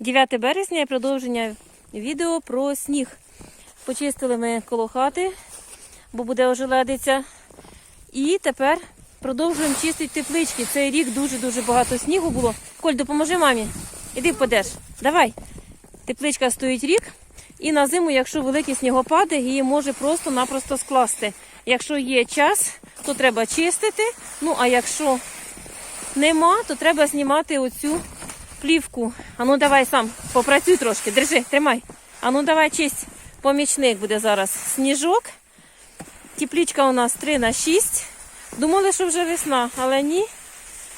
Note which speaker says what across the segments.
Speaker 1: 9 березня і продовження відео про сніг. Почистили ми коло хати, бо буде ожеледиця. І тепер продовжуємо чистити теплички. Цей рік дуже-дуже багато снігу було. Коль, допоможи мамі. Іди впадеш. Давай. Тепличка стоїть рік. І на зиму, якщо великі снігопади, її може просто-напросто скласти. Якщо є час, то треба чистити. Ну а якщо нема, то треба знімати оцю плівку. Ану, давай сам попрацюй трошки. Держи, тримай. Ану, давай чисть. Помічник буде зараз сніжок. Теплічка у нас 3 на 6. Думали, що вже весна, але ні.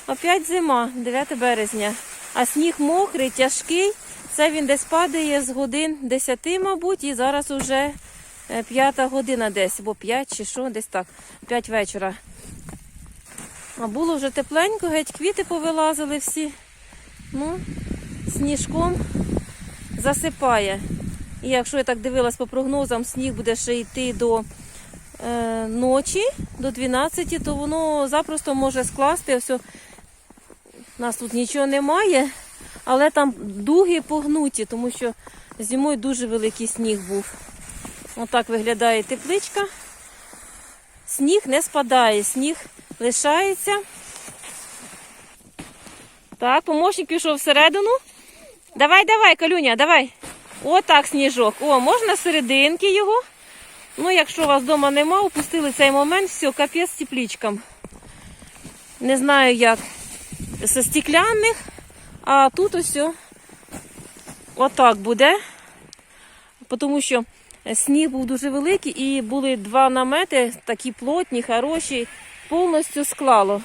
Speaker 1: Опять зима, 9 березня. А сніг мокрий, тяжкий. Це він десь падає з годин 10, мабуть, і зараз уже 5 година десь, або 5 чи що, десь так, 5 вечора. А було вже тепленько, геть квіти повилазили всі. Ну, сніжком засипає. І якщо я так дивилась по прогнозам, сніг буде ще йти до е, ночі, до 12, то воно запросто може скласти. Ось, у нас тут нічого немає, але там дуги погнуті, тому що зимою дуже великий сніг був. Отак виглядає тепличка. Сніг не спадає, сніг лишається. Так, помощник пішов всередину. Давай, давай, Калюня, давай. Отак сніжок. О, можна серединки його. Ну, якщо вас вдома нема, упустили цей момент, все, капець теплічкам. Не знаю як. Зі стекляних, а тут ось отак буде. Тому що сніг був дуже великий і були два намети, такі плотні, хороші, повністю склало.